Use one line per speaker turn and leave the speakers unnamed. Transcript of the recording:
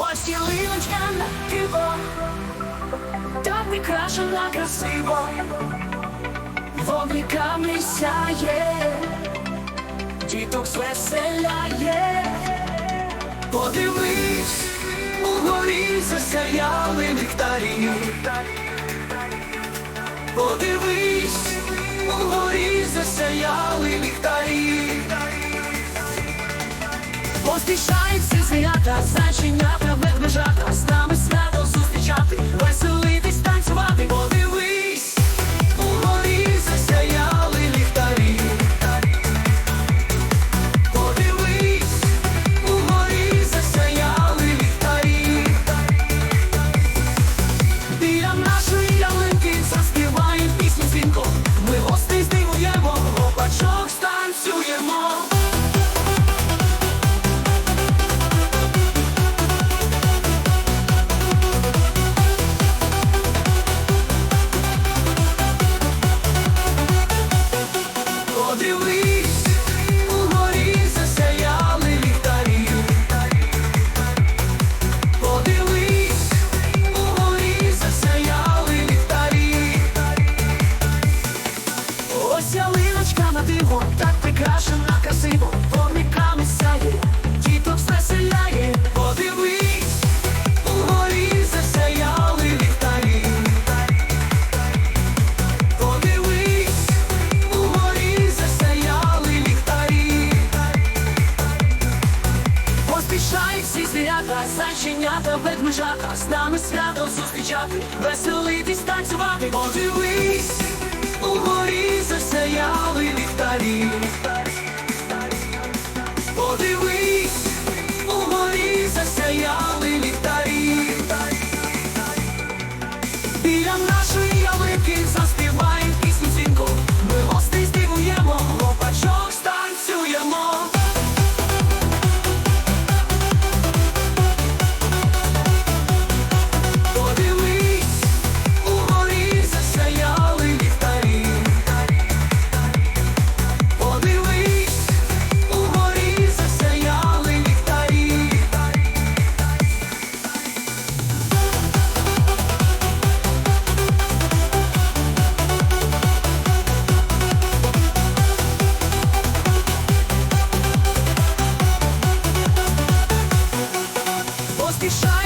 Посілиночка на пиво, так прикрашена красиво, вогниками сяє, діток звеселяє, подивись, угорі засяяли нектарі. Подивись, угорі засяяли нектарі. Поспішай всі звірята, заченята Поспішають всі звірята, зайченята, ведмежата, з нами свято зустрічати, веселитись танцювати, подиви. Die Scheiße.